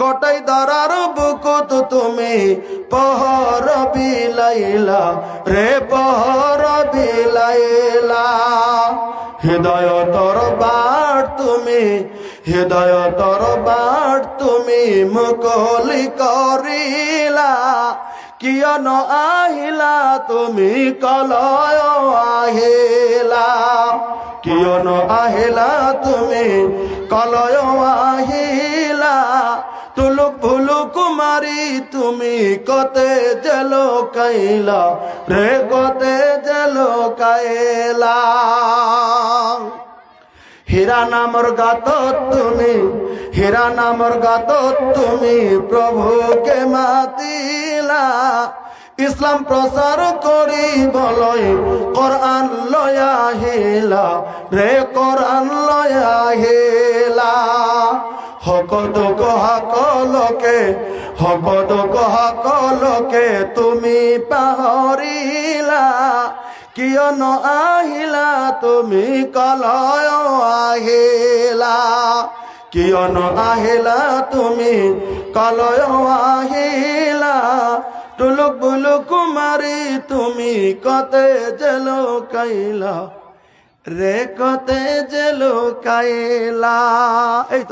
গটাই দারার বুকুত তুমি পহর বিলাইলা, রে পহর বিলাইলা। হৃদয় তোর বার তুমি, হৃদয় তোর বার তুমি মুকলি করিলা। কিয়ন আহিলা তুমি কলয় আহিলা। কিয়ন আহিলা তুমি কলয় আহিলা। তুলুক ভুলুক মারি তুমি কতে জেল কাইলা, রে কতে জেল কাইলা। হীরা নামর গাত তুমি, হীরা নামর গাত তুমি, প্রভুকে মাতিলা। ইসলাম প্রচার করি বলই, কোরআন লয়া হেলা, রে কোরআন লয়া হেলা। হকত কহা কলকে, হকত কহা কলকে তুমি পাহরিলা। কিয়ন আহিলা, তুমি কলয় আহিলা। কিয়ন আহিলা, তুমি কলয় আহিলা। টুলুক বুলুক মারি তুমি কতে জেল কাইলা। রে কতে জেল কাইলা। এই